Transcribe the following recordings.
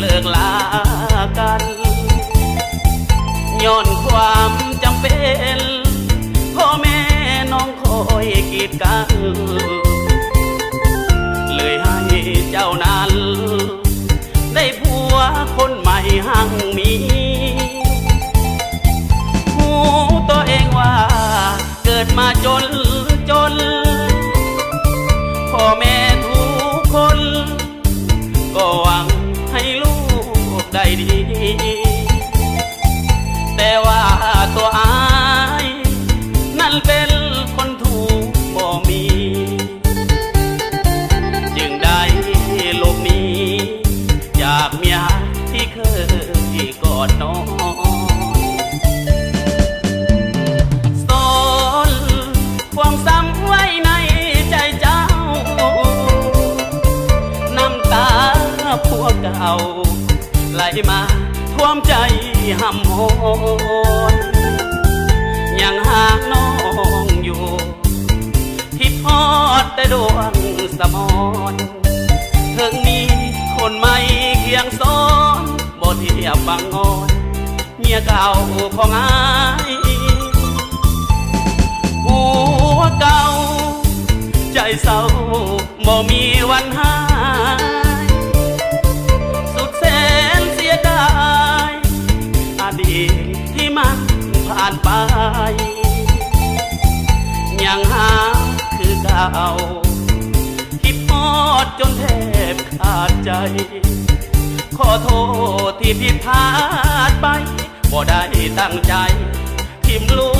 เลิกลากันย้อนความจำเป็นพ่อแม่น้องคอยกีดกันาไหลมาท่วมใจห่ำหอนยังหากน้องอยู่ที่ทอดแต่ดวงสมอนถึงมีคนใหม่เคียงซ้อนบ่เทียบบังงอนเมียเก่าของอายหัวเก่าใจเศร้าบ่มีวันหา ยังหาคือเก่าคิดพอดจนแทบขาดใจ ขอโทษที่ผิดพลาดไปบ่ได้ตั้งใจทิมลู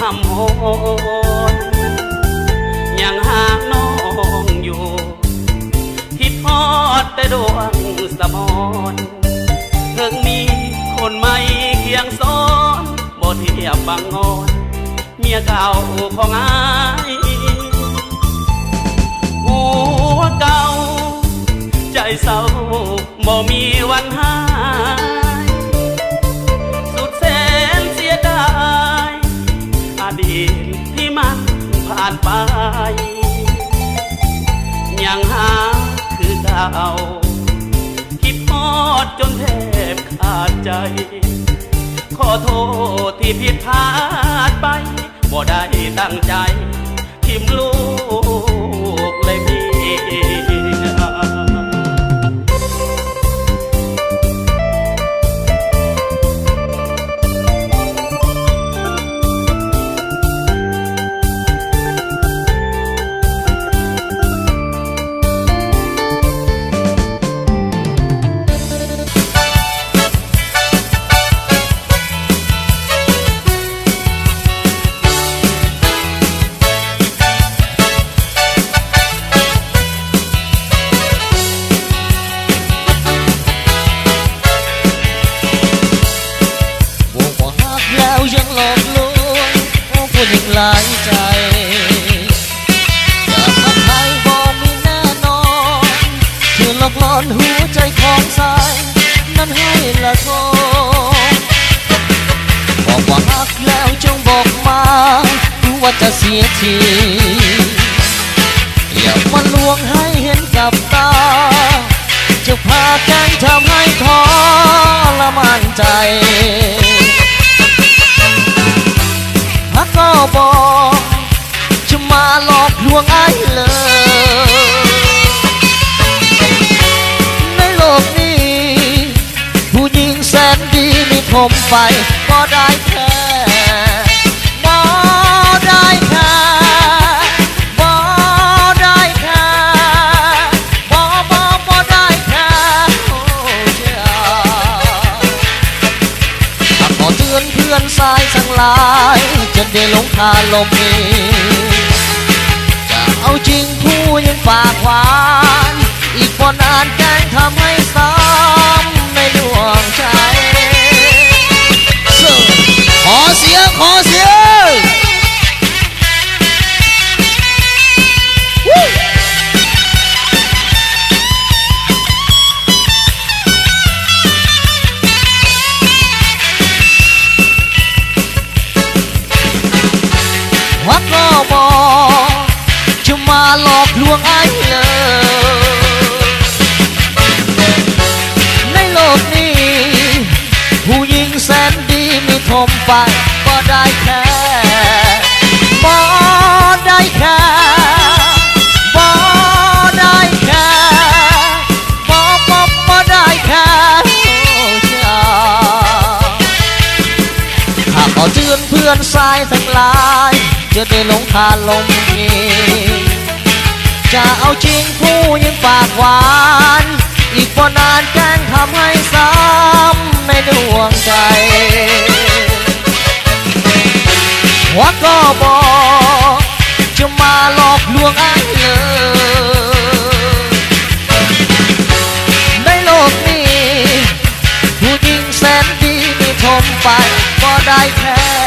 ห่ำหอนยังหากน้องอยู่คิดทอดแต่ดวงสมอนถึงมีคนใหม่เคียงซ้อนบ่เทียบบังงอนเมียเก่าของอายหัวเก่าใจเศร้าบ่มีวันหาย ยังหาคือเก่าคิดทอดจนแทบขาดใจ ขอโทษที่ผิดพลาดไป บ่ได้ตั้งใจทิมลูกเลยเมีย อนหัวใจของสาย นั้นให้ละโทบอกว่าฮักแล้วจงบอกมารู้ว่าจะเสียทีอย่ามาลวงให้เห็นกับตา จะพากันทำให้ทรมานใจ มไฟก็ได้แค่บ่ได้ค่บ่ได้ค่บ่บ่บ่ได้ค่โอ้ยถ้าขอเตือนเพื่อนสายสังลาจะได้หลงคางลมเองจะเอาจริงผู้ยังฝากหวาน อีกพอนานแกงทำให้สา มีทมไปก็ได้แค่บอได้แค่บอได้แค่บอบอบอได้แค่โอ้จ้าหากขอเตือนเพื่อนสายทั้งหลายจะได้หลงคาลมนี้จะเอาจริงผู้ยังปากหวาน ก็บอกจะมาหลอกลวงอ้เลย ในโลกนี้ ผู้หญิงแสนดีมีทมไปก็ได้แค่